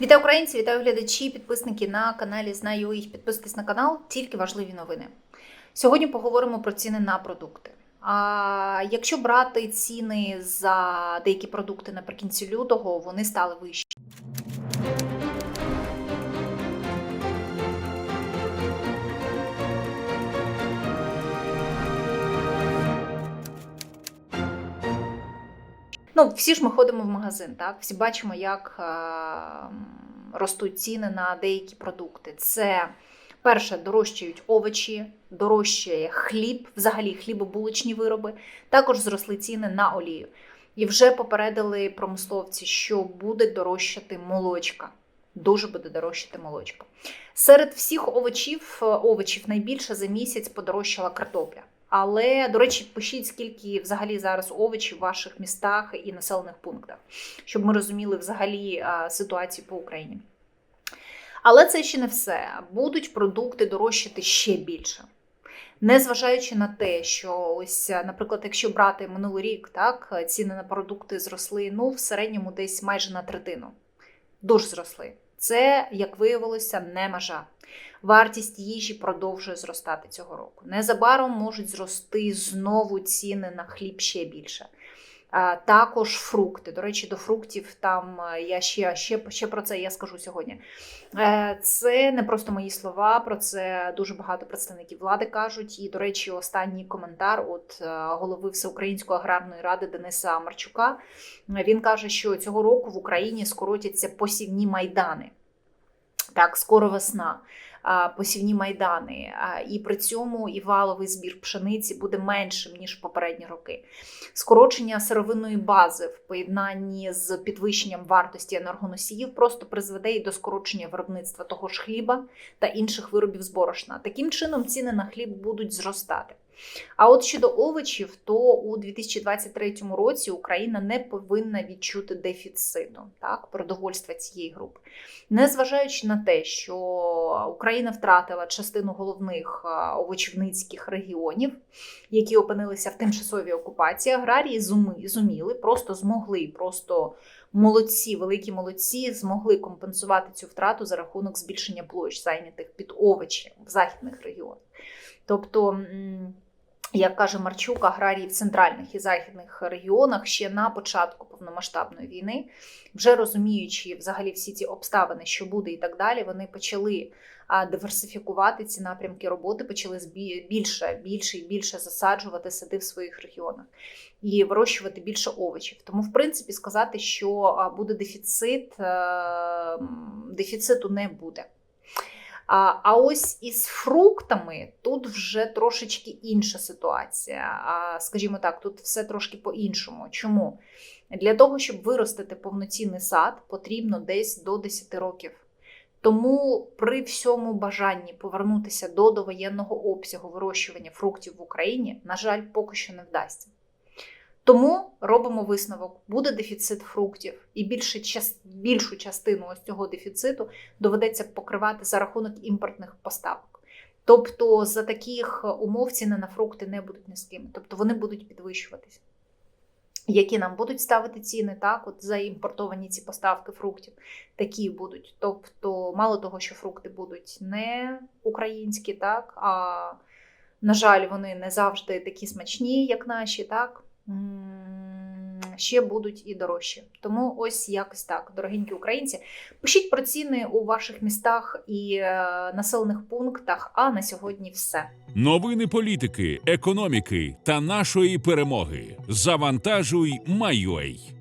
Вітаю українці, вітаю глядачі, підписники на каналі Знаю їх. Підписуйтесь на канал, тільки важливі новини. Сьогодні поговоримо про ціни на продукти. А якщо брати ціни за деякі продукти наприкінці лютого, вони стали вищі. Ну, всі ж ми ходимо в магазин, так? Всі бачимо, як е, ростуть ціни на деякі продукти. Це перше, дорожчають овочі, дорожчає хліб, взагалі хлібобулочні вироби. Також зросли ціни на олію. І вже попередили промисловці, що буде дорожчати молочка. Дуже буде дорожчати молочка. Серед всіх овочів, е, овочів найбільше за місяць подорожчала картопля. Але, до речі, пишіть, скільки взагалі зараз овочів в ваших містах і населених пунктах, щоб ми розуміли взагалі ситуацію по Україні. Але це ще не все. Будуть продукти дорожчати ще більше. Незважаючи на те, що ось, наприклад, якщо брати минулий рік, так ціни на продукти зросли ну, в середньому десь майже на третину. Дуже зросли. Це, як виявилося, не межа. Вартість їжі продовжує зростати цього року. Незабаром можуть зрости знову ціни на хліб ще більше. Також фрукти. До речі, до фруктів там е, я ще, ще, ще про це я скажу сьогодні. Е, Це не просто мої слова, про це дуже багато представників влади кажуть. І, до речі, останній коментар от е, голови Всеукраїнської аграрної ради Дениса Марчука. Він каже, що цього року в Україні скоротяться посівні майдани. Так, скоро весна, посівні майдани, і при цьому і валовий збір пшениці буде меншим ніж попередні роки. Скорочення сировинної бази в поєднанні з підвищенням вартості енергоносіїв просто призведе і до скорочення виробництва того ж хліба та інших виробів з борошна. Таким чином ціни на хліб будуть зростати. А от щодо овочів, то у 2023 році Україна не повинна відчути дефіциту так, продовольства цієї групи. Незважаючи на те, що Україна втратила частину головних овочівницьких регіонів, які опинилися в тимчасовій окупації, аграрії зуміли, просто змогли, просто молодці, великі молодці, змогли компенсувати цю втрату за рахунок збільшення площ, зайнятих під овочі в західних регіонах. Тобто. Як каже Марчук, аграрії в центральних і західних регіонах ще на початку повномасштабної війни, вже розуміючи взагалі всі ці обставини, що буде, і так далі, вони почали диверсифікувати ці напрямки роботи, почали більше, більше і більше засаджувати сади в своїх регіонах і вирощувати більше овочів. Тому, в принципі, сказати, що буде дефіцит, е, дефіциту не буде. А, а ось із фруктами тут вже трошечки інша ситуація. А, скажімо так, тут все трошки по-іншому. Чому? Для того, щоб виростити повноцінний сад, потрібно десь до 10 років. Тому при всьому бажанні повернутися до довоєнного обсягу вирощування фруктів в Україні, на жаль, поки що не вдасться. Тому робимо висновок: буде дефіцит фруктів, і більше, більшу частину ось цього дефіциту доведеться покривати за рахунок імпортних поставок. Тобто за таких умов ціни на фрукти не будуть низькими, тобто вони будуть підвищуватися. Які нам будуть ставити ціни, так, от за імпортовані ці поставки фруктів, такі будуть. Тобто, мало того, що фрукти будуть не українські, так, а на жаль, вони не завжди такі смачні, як наші, так. Ще будуть і дорожчі. Тому ось якось так, дорогенькі українці. Пишіть про ціни у ваших містах і е, населених пунктах. А на сьогодні все. Новини політики, економіки та нашої перемоги. Завантажуй, Майой.